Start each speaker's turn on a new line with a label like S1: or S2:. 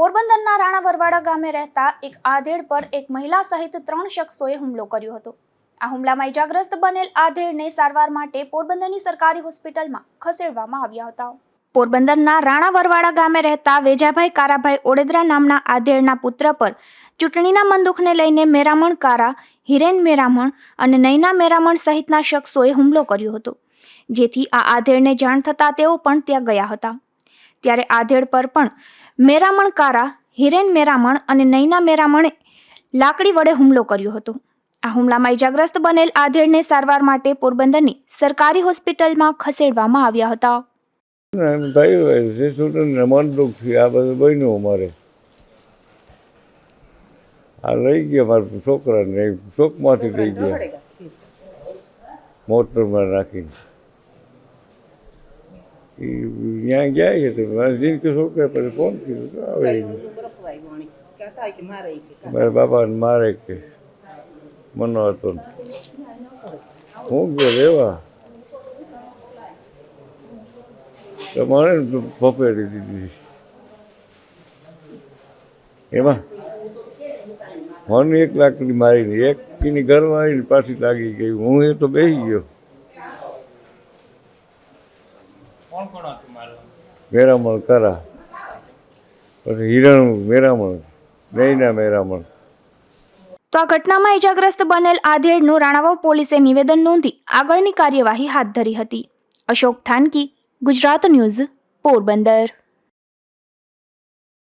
S1: પોરબંદરના રાણા વરવાડા ગામે રહેતા એક આધેડ પર એક મહિલા સહિત ત્રણ શખ્સોએ હુમલો કર્યો હતો. આ હુમલામાં ઇજાગ્રસ્ત બનેલ આધેડને સારવાર માટે પોરબંદરની સરકારી હોસ્પિટલમાં ખસેડવામાં આવ્યા હતા. પોરબંદરના રાણા વરવાડા ગામે રહેતા વેજાભાઈ કારાભાઈ ઓડેદરા નામના આધેડના પુત્ર પર ચૂંટણીના બંદૂકને લઈને મેરામણ, કારા, હિરેન મેરામણ અને નૈના મેરામણ સહિતના શખ્સોએ હુમલો કર્યો હતો. જેથી આ આધેડને જાણ થતાં તેઓ પણ ત્યાં ગયા હતા. ત્યારે આધેડ પર પણ મેરામણકારા હિરેન મેરામણ અને નૈના મેરામણે લાકડી વડે હુમલો કર્યો હતો. આ હુમલામાં ઇજાગ્રસ્ત બનેલ આધેડને સારવાર માટે પોરબંદરની સરકારી હોસ્પિટલમાં ખસેડવામાં આવ્યા હતા.
S2: ભાઈ આ બધું બન્યું અમારે. આ લઈ ગયા મારા છોકરાને શોકમાંથી લઈ ગયા. મોટરમાં રાખીને એ ત્યાં ગયા છે તો મારી જિંદગી છોકરા પછી ફોન કર્યો તો આવે મારા બાપાને મારે કે મનો હતો. હું ગયો લેવા તો મને ભપેડી દીધી એમાં મને એક લાકડી મારીને એક એની ઘરમાં આવીને પાછી લાગી ગઈ હું એ તો બેસી ગયો
S3: કોણ કોણ હતું મારું?
S2: મેરામણ કરા. પછી હિરણ મેરામણ નૈના મેરામણ.
S1: તો આ ઘટનામાં ઇજાગ્રસ્ત બનેલ આધેડનું રાણાવાવ પોલીસે નિવેદન નોંધી આગળની કાર્યવાહી હાથ ધરી હતી. અશોક થાનકી ગુજરાત ન્યૂઝ પોરબંદર.